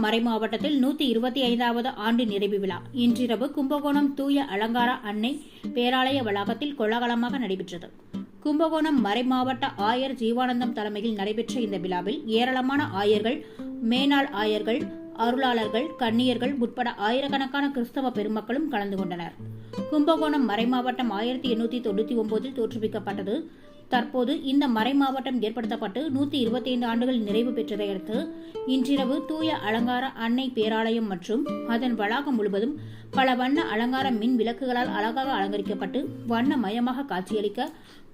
கும்பகோணம் மறை மாவட்டத்தில் நூத்தி இருபத்தி ஐந்தாவது ஆண்டு நிறைவு விழா. இன்றிரவு கும்பகோணம் தூய அலங்கார அன்னை பேராலய வளாகத்தில் கோலாகலமாக நடைபெற்றது. கும்பகோணம் மறை மாவட்ட ஆயர் ஜீவானந்தம் தலைமையில் நடைபெற்ற இந்த விழாவில் ஏராளமான ஆயர்கள் மேனாள் ஆயர்கள் அருளாளர்கள் கன்னியர்கள் உட்பட ஆயிரக்கணக்கான கிறிஸ்தவ பெருமக்களும் கலந்து கொண்டனர். கும்பகோணம் மறை மாவட்டம் ஆயிரத்தி எண்ணூத்தி தொண்ணூத்தி ஒன்பதில் தோற்றுவிக்கப்பட்டது. தற்போது இந்த மறைமாவட்டம் ஏற்படுத்தப்பட்டு நூத்தி இருபத்தி ஐந்து ஆண்டுகள் நிறைவு பெற்றதை அடுத்து இன்றிரவு தூய அலங்கார அன்னை பேராலயம் மற்றும் அதன் வளாகம் முழுவதும் பல வண்ண அலங்கார மின் விளக்குகளால் அழகாக அலங்கரிக்கப்பட்டு வண்ணமயமாக காட்சியளிக்க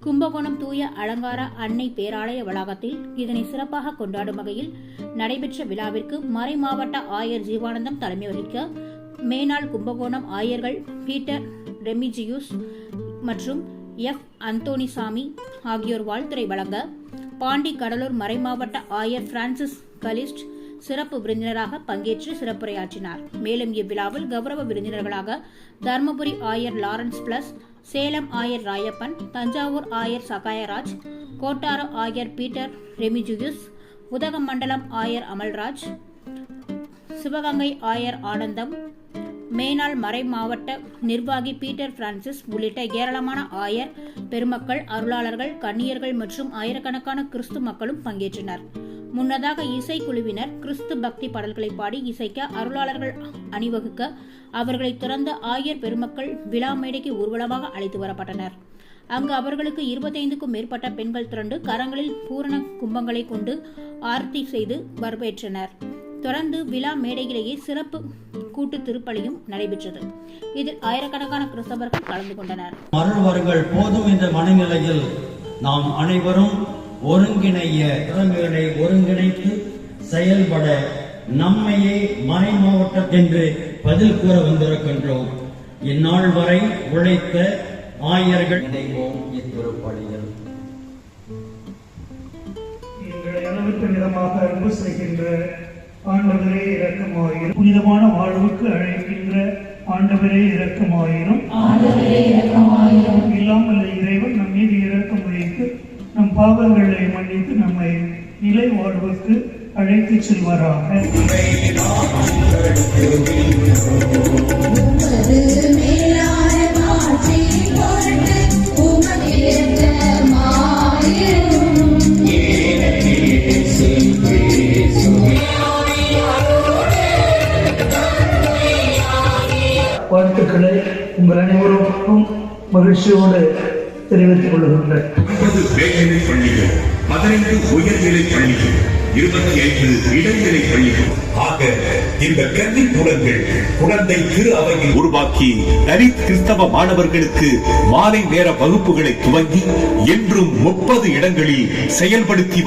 கும்பகோணம் தூய அலங்கார அன்னை பேராலய வளாகத்தில் இதனை சிறப்பாக கொண்டாடும் வகையில் நடைபெற்ற விழாவிற்கு மறைமாவட்ட ஆயர் ஜீவானந்தம் தலைமை வகிக்க மேனாள் கும்பகோணம் ஆயர்கள் பீட்டர் ரெமிஜியூஸ் மற்றும் எஃப். அந்தோனிசாமி ஆகியோர் வாழ்த்துரை வழங்க பாண்டி கடலூர் மறைமாவட்ட ஆயர் பிரான்சிஸ் கலிஸ்ட் சிறப்பு விருந்தினராக பங்கேற்று சிறப்புரையாற்றினார். மேலும் இவ்விழாவில் கௌரவ விருந்தினர்களாக தர்மபுரி ஆயர் லாரன்ஸ் பிளஸ் சேலம் ஆயர் ராயப்பன் தஞ்சாவூர் ஆயர் சகாயராஜ் கோட்டாறு ஆயர் பீட்டர் ரெமிஜுயுஸ் உதகமண்டலம் ஆயர் அமல்ராஜ் சிவகங்கை ஆயர் ஆனந்தம் மேனாள் மறை மாவட்ட நிர்வாகி பீட்டர் பிரான்சிஸ் உள்ளிட்ட ஏராளமான ஆயர் பெருமக்கள் அருளாளர்கள் கன்னியர்கள் மற்றும் ஆயிரக்கணக்கான கிறிஸ்து மக்களும் பங்கேற்றனர். முன்னதாக இசைக்குழுவினர் கிறிஸ்து பக்தி பாடல்களை பாடி இசைக்க அருளாளர்கள் அணிவகுக்க அவர்களை துறந்த ஆயர் பெருமக்கள் விழா மேடைக்கு ஊர்வலமாக அழைத்து வரப்பட்டனர். அங்கு அவர்களுக்கு இருபத்தைந்துக்கும் மேற்பட்ட பெண்கள் திரண்டு கரங்களில் பூரண கும்பங்களை கொண்டு ஆர்த்தி செய்து வரவேற்றனர். தொடர்ந்து விழா மேடையிலேயே சிறப்பு கூட்டு திருப்பலியும் நடைபெற்றது. இதில் ஆயிரக்கணக்கான கிறிஸ்தவர்கள் கலந்து கொண்டனர். மறுவர்கள் போதும் என்ற மனநிலையில் நாம் அனைவரும் ஒருங்கிணைய திறமைகளை ஒருங்கிணைத்து செயல்பட நம்மையே மறை மாவட்டம் என்று பதில் கூற வந்திருக்கின்றோம். இந்நாள் வரை உழைத்த ஆயர்கள் இணைவோம் இத்திருப்பலியில். எங்களை அளவுக்கு நிறமாக அன்பு செய்கின்ற ஆண்டவரே இரக்கமாயிரும். புனிதமான வாழ்வுக்கு அழைக்கின்ற ஆண்டவரே இரக்கமாயிரும். இல்லாமல் இறைவன் நம் மீது இரக்கம் வைத்து நம் பாவங்களை மன்னித்து நம்மை நிலை வாழ்வுக்கு அழைத்துச் செல்வாராக. உமது வாழ்த்துக்களை உங்கள் அனைவருக்கும் மகிழ்ச்சியோடு தெரிவித்துக் கொள்கின்றேன். பள்ளிகள் பதினைந்து உயர்நிலை பள்ளிகள் இருபத்தி ஐந்து இடைநிலை பள்ளிகள். ஆக இந்த கல்வி கூடங்கள் குழந்தை திரு அவையில் உருவாக்கி தலித் கிறிஸ்தவ மாணவர்களுக்கு மாலை நேர வகுப்புகளை துவங்கி என்றும் முப்பது இடங்களில் செயல்படுத்தி